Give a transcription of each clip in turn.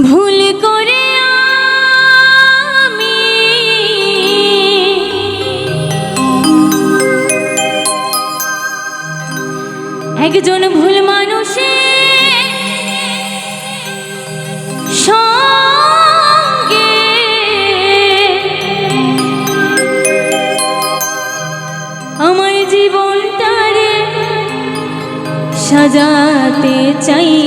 ভুল করে একজন ভুল মানুষের সঙ্গে আমার জীবনটারে সাজাতে চাইলাম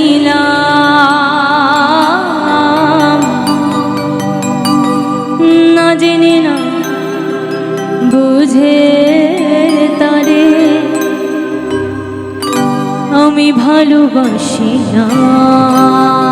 আমি ভালোবাসি না।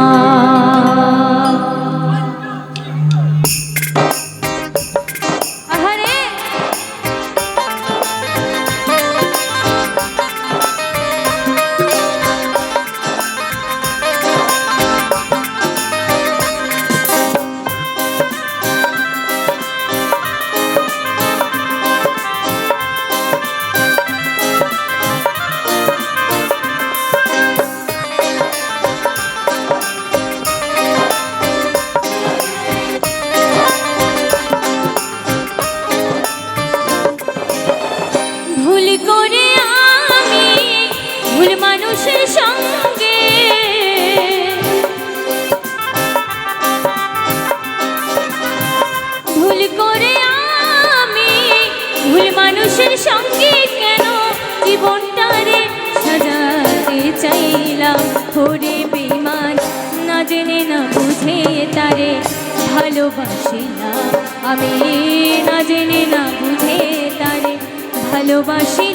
ভুল করে আমি ভুল মানুষের সঙ্গে। ভুল করে আমি ভুল মানুষের সঙ্গে কেন জীবনটারে সাজাতে চাইলাম? করে বেমান না জেনে, না বুঝে তারে ভালোবাসি না আমি না জেনে, না বুঝে তারে ভালোবাসি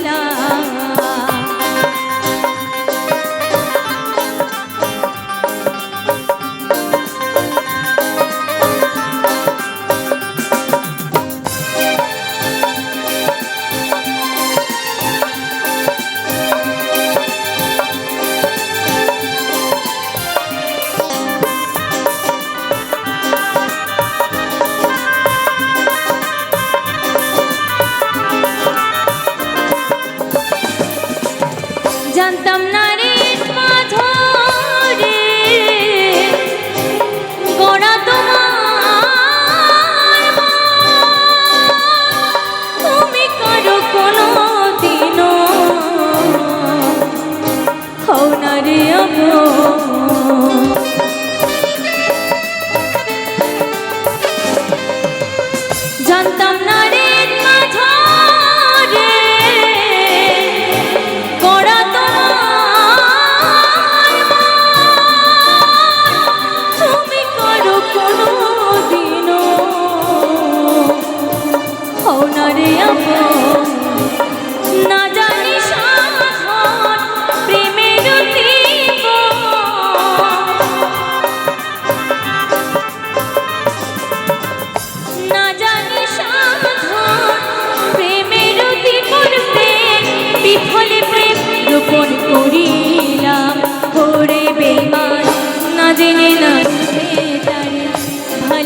হও